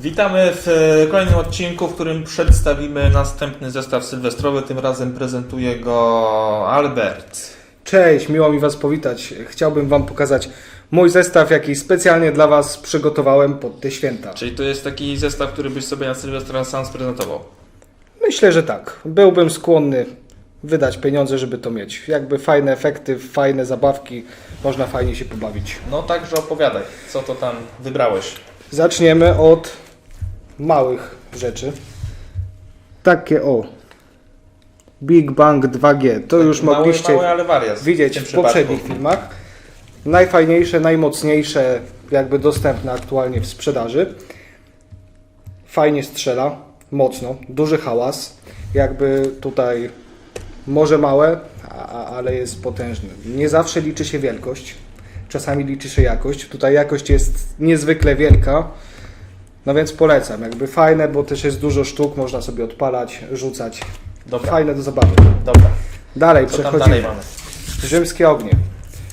Witamy w e, kolejnym odcinku, w którym przedstawimy następny zestaw sylwestrowy. Tym razem prezentuje go Albert. Cześć, miło mi Was powitać. Chciałbym Wam pokazać mój zestaw, jaki specjalnie dla Was przygotowałem pod te święta. Czyli to jest taki zestaw, który byś sobie na Sylwestra sam sprezentował. Myślę, że tak. Byłbym skłonny wydać pieniądze, żeby to mieć. Jakby fajne efekty, fajne zabawki, można fajnie się pobawić. No także opowiadaj, co to tam wybrałeś. Zaczniemy od małych rzeczy. Takie o. Big Bang 2G. To już mały, mogliście Mały, widzieć w przypadku. poprzednich filmach. Najfajniejsze, najmocniejsze, jakby dostępne aktualnie w sprzedaży. Fajnie strzela, mocno, duży hałas. Jakby tutaj może małe, a- ale jest potężny. Nie zawsze liczy się wielkość, czasami liczy się jakość. Tutaj jakość jest niezwykle wielka. No więc polecam, jakby fajne, bo też jest dużo sztuk, można sobie odpalać, rzucać. Dobra, Fajne do zabawy. dobra. Dalej Co tam przechodzimy. dalej mamy? Rzymskie ognie.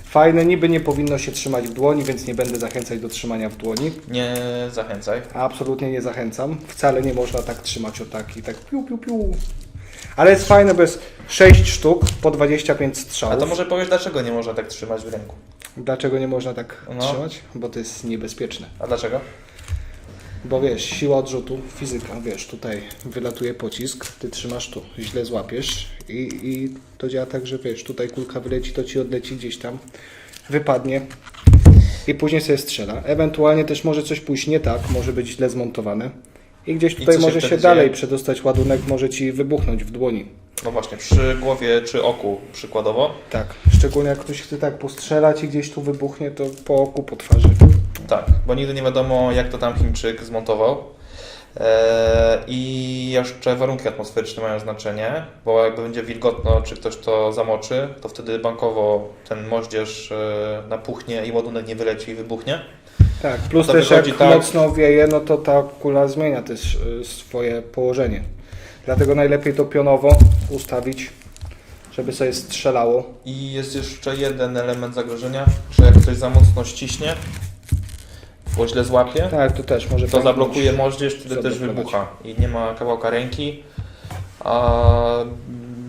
Fajne, niby nie powinno się trzymać w dłoni, więc nie będę zachęcać do trzymania w dłoni. Nie zachęcaj. Absolutnie nie zachęcam. Wcale nie można tak trzymać o tak i tak piu, piu, piu. Ale jest fajne, bo jest 6 sztuk po 25 A strzałów. to może powiesz, dlaczego nie można tak trzymać w ręku? Dlaczego nie można tak No. trzymać? Bo to jest niebezpieczne. A dlaczego? Bo wiesz, siła odrzutu, fizyka, wiesz, tutaj wylatuje pocisk, ty trzymasz tu, źle złapiesz i, i to działa tak, że wiesz, tutaj kulka wyleci, to ci odleci gdzieś tam, wypadnie i później sobie strzela. Ewentualnie też może coś pójść nie tak, może być źle zmontowane i gdzieś I tutaj się może się wtedy dalej dzieje? przedostać ładunek, może ci wybuchnąć w dłoni. No właśnie, przy głowie czy oku przykładowo. Tak, szczególnie jak ktoś chce tak postrzelać i gdzieś tu wybuchnie, to po oku, po twarzy. Tak, bo nigdy nie wiadomo, jak to tam Chińczyk zmontował. Eee, I jeszcze warunki atmosferyczne mają znaczenie, bo jakby będzie wilgotno, czy ktoś to zamoczy, to wtedy bankowo ten moździerz e, napuchnie i ładunek nie wyleci i wybuchnie. Tak, plus też jak tak- mocno wieje, no to ta kula zmienia też y, swoje położenie. Dlatego najlepiej to pionowo ustawić, żeby sobie strzelało. I jest jeszcze jeden element zagrożenia, że jak ktoś za mocno ściśnie, bo źle złapie, Tak, to też może to pęknąć. zablokuje moździerz, wtedy też zablokować. wybucha i nie ma kawałka ręki. A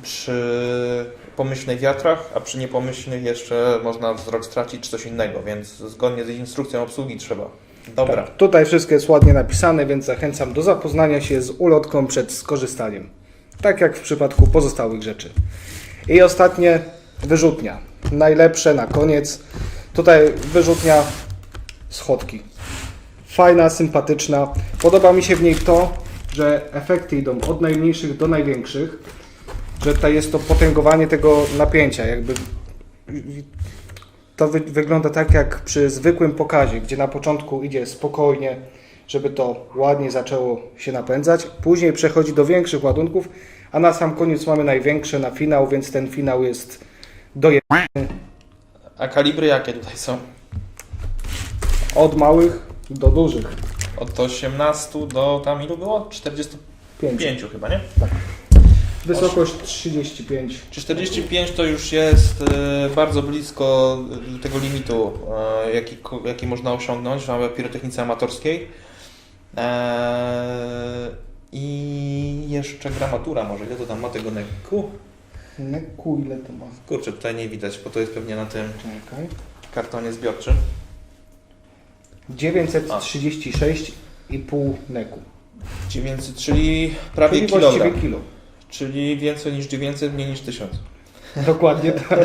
przy pomyślnych wiatrach, a przy niepomyślnych jeszcze można wzrok stracić czy coś innego, więc zgodnie z instrukcją obsługi trzeba. Dobra, Tak, tutaj wszystko jest ładnie napisane, więc zachęcam do zapoznania się z ulotką przed skorzystaniem. Tak jak w przypadku pozostałych rzeczy. I ostatnie, wyrzutnia. Najlepsze na koniec. Tutaj wyrzutnia schodki. Fajna, sympatyczna. Podoba mi się w niej to, że efekty idą od najmniejszych do największych. Że tutaj jest to potęgowanie tego napięcia. Jakby to wy wygląda tak jak przy zwykłym pokazie, gdzie na początku idzie spokojnie, żeby to ładnie zaczęło się napędzać. Później przechodzi do większych ładunków, a na sam koniec mamy największe na finał, więc ten finał jest doje a kalibry jakie tutaj są? od małych do dużych. Od 18 do tam ilu było? 45 Pięć. chyba, nie? Wysokość 35. Czy 45 to już jest e, bardzo blisko e, tego limitu, e, jaki, ko- jaki można osiągnąć w pirotechnice amatorskiej. E, I jeszcze gramatura może, ile to tam ma tego neku? Neku ile to ma? Kurczę, tutaj nie widać, bo to jest pewnie na tym Czekaj. kartonie zbiorczym. 936,5 neku. 900, czyli prawie Czyli kilogram. właściwie kilo. Czyli więcej niż 900, mniej niż 1000. Dokładnie tak.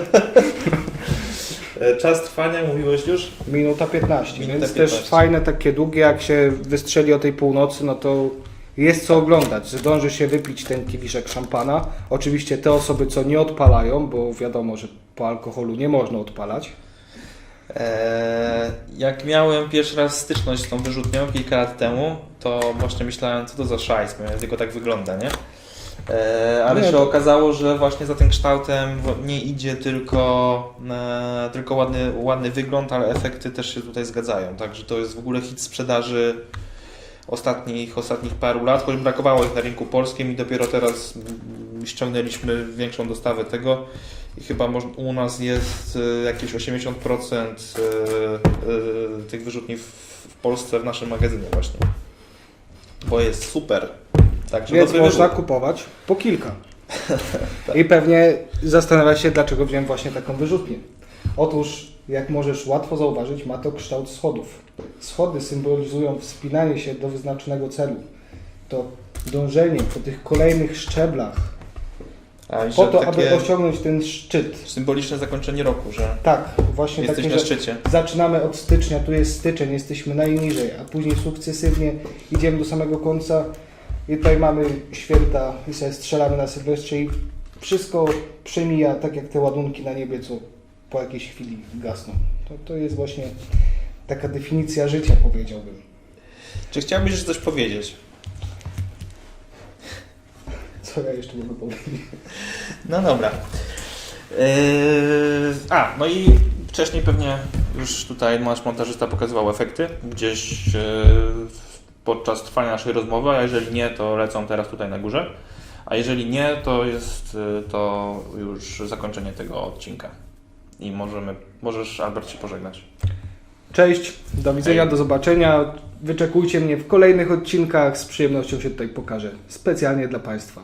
E, Czas trwania, mówiłeś już? Minuta 15, Minuta więc 15. też fajne, takie długie, jak się wystrzeli o tej północy, no to jest co oglądać. Zdąży się wypić ten kieliszek szampana. Oczywiście te osoby, co nie odpalają, bo wiadomo, że po alkoholu nie można odpalać. Eee, jak miałem pierwszy raz styczność z tą wyrzutnią kilka lat temu, to właśnie myślałem, co to za szajs, bo tylko tak wygląda, nie? Eee, ale Nie, się okazało, że właśnie za tym kształtem nie idzie tylko, e, tylko ładny, ładny wygląd, ale efekty też się tutaj zgadzają. Także to jest w ogóle hit sprzedaży ostatnich, ostatnich paru lat, choć brakowało ich na rynku polskim i dopiero teraz ściągnęliśmy większą dostawę tego i chyba u nas jest e, jakieś 80% e, e, tych wyrzutni w, Polsce w naszym magazynie właśnie. bo jest super. Także Więc można wybór. kupować po kilka. I pewnie zastanawiać się, dlaczego wziąłem właśnie taką wyrzutnię. Otóż, jak możesz łatwo zauważyć, ma to kształt schodów. Schody symbolizują wspinanie się do wyznaczonego celu. To dążenie po tych kolejnych szczeblach, po to, aby osiągnąć ten szczyt. symboliczne zakończenie roku, że Tak, właśnie jesteś takie, na szczycie. zaczynamy od stycznia, tu jest styczeń, jesteśmy najniżej, a później sukcesywnie idziemy do samego końca i tutaj mamy święta i sobie strzelamy na Sylwestrze i wszystko przemija tak jak te ładunki na niebie, co po jakiejś chwili gasną. To, to jest właśnie taka definicja życia, powiedziałbym. Czy chciałbyś jeszcze coś powiedzieć? Co ja jeszcze mogę powiedzieć? No dobra. Yy, a, no i wcześniej pewnie już tutaj nasz montażysta pokazywał efekty gdzieś yy, podczas trwania naszej rozmowy, a jeżeli nie, to lecą teraz tutaj na górze. A jeżeli nie, to jest yy, to już zakończenie tego odcinka. I możemy, możesz Albert się pożegnać. Cześć, do widzenia, do zobaczenia. Wyczekujcie mnie w kolejnych odcinkach. Z przyjemnością się tutaj pokażę. Specjalnie dla Państwa.